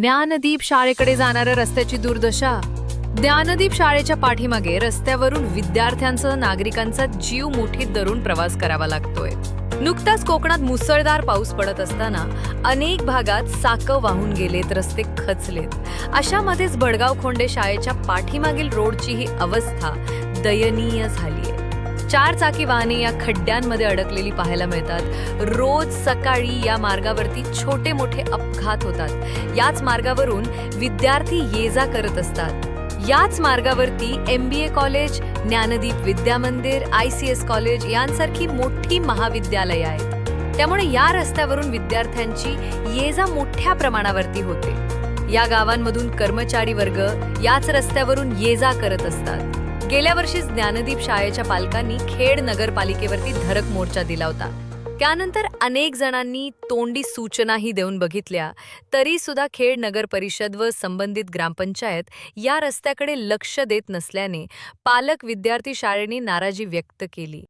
ज्ञानदीप शाळेकडे जाणाऱ्या रस्त्याची दुर्दशा. ज्ञानदीप शाळेच्या पाठीमागे रस्त्यावरून विद्यार्थ्यांसह नागरिकांचा जीव मुठीत धरून प्रवास करावा लागतोय. नुकताच कोकणात मुसळधार पाऊस पडत असताना अनेक भागात साकं वाहून गेलेत रस्ते खचलेत. अशामध्येच बडगाव खोंडे शाळेच्या पाठीमागील रोडची ही अवस्था दयनीय झालीय. चार चाकी वाहने या खड्ड्यांमध्ये अडकलेली पाहायला मिळतात. रोज सकाळी या मार्गावरती छोटे मोठे अपघात होतात. याच मार्गावरून विद्यार्थी ये जा करत असतात. याच मार्गावरती M B A college Gyandeep Vidya Mandir I C S college यांसारखी मोठी महाविद्यालयं आहेत. त्यामुळे या रस्त्यावरून विद्यार्थ्यांची ये जा मोठ्या प्रमाणावरती होते. या गावांमधून कर्मचारी वर्ग याच रस्त्यावरून ये जा करत असतात. गेल्या वर्षीच ज्ञानदीप शाळेच्या पालकांनी खेड नगरपालिकेवरती धरक मोर्चा दिला होता. त्यानंतर अनेक जणांनी तोंडी सूचनाही देऊन बघितल्या. तरी सुद्धा खेड नगर परिषद व संबंधित ग्रामपंचायत या रस्त्याकडे लक्ष देत नसल्याने पालक विद्यार्थी शाळेने नाराजी व्यक्त केली.